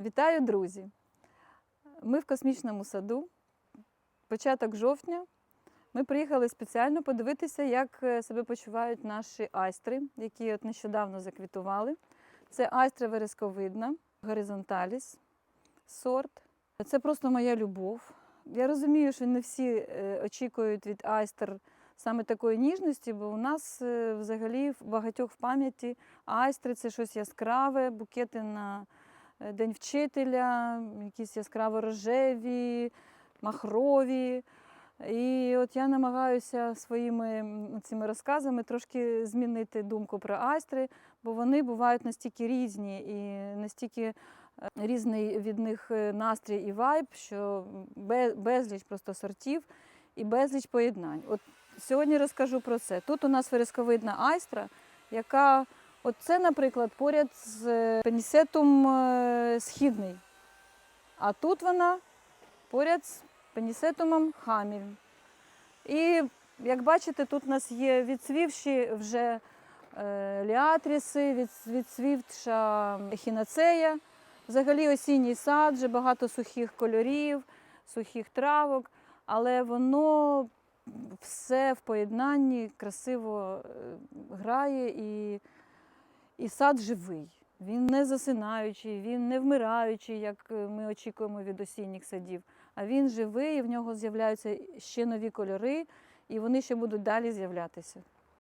Вітаю, друзі! Ми в космічному саду. Початок жовтня. Ми приїхали спеціально подивитися, як е, себе почувають наші айстри, які от нещодавно заквітували. Це айстра вересковидна, горизонталіс, сорт. Це просто моя любов. Я розумію, що не всі е, очікують від айстер саме такої ніжності, бо у нас е, взагалі в багатьох в пам'яті айстри це щось яскраве, букети на День вчителя, якісь яскраво рожеві, махрові. І от я намагаюся своїми цими розказами трошки змінити думку про айстри, бо вони бувають настільки різні і настільки е, різний від них е, настрій і вайб, що безліч просто сортів і безліч поєднань. От сьогодні розкажу про це. Тут у нас вересковидна айстра, яка От це, наприклад, поряд з е, пенісетум е, східний. А тут вона поряд з пенісетумом хаміль. І як бачите, тут у нас є відцвівші вже е, ліатріси, від- відцвівша ехінацея. Взагалі осінній сад, вже багато сухих кольорів, сухих травок, але воно все в поєднанні красиво грає і і сад живий. Він не засинаючий, він не вмираючий, як е, ми очікуємо від осінніх садів. А він живий, і в нього з'являються ще нові кольори, і вони ще будуть далі з'являтися.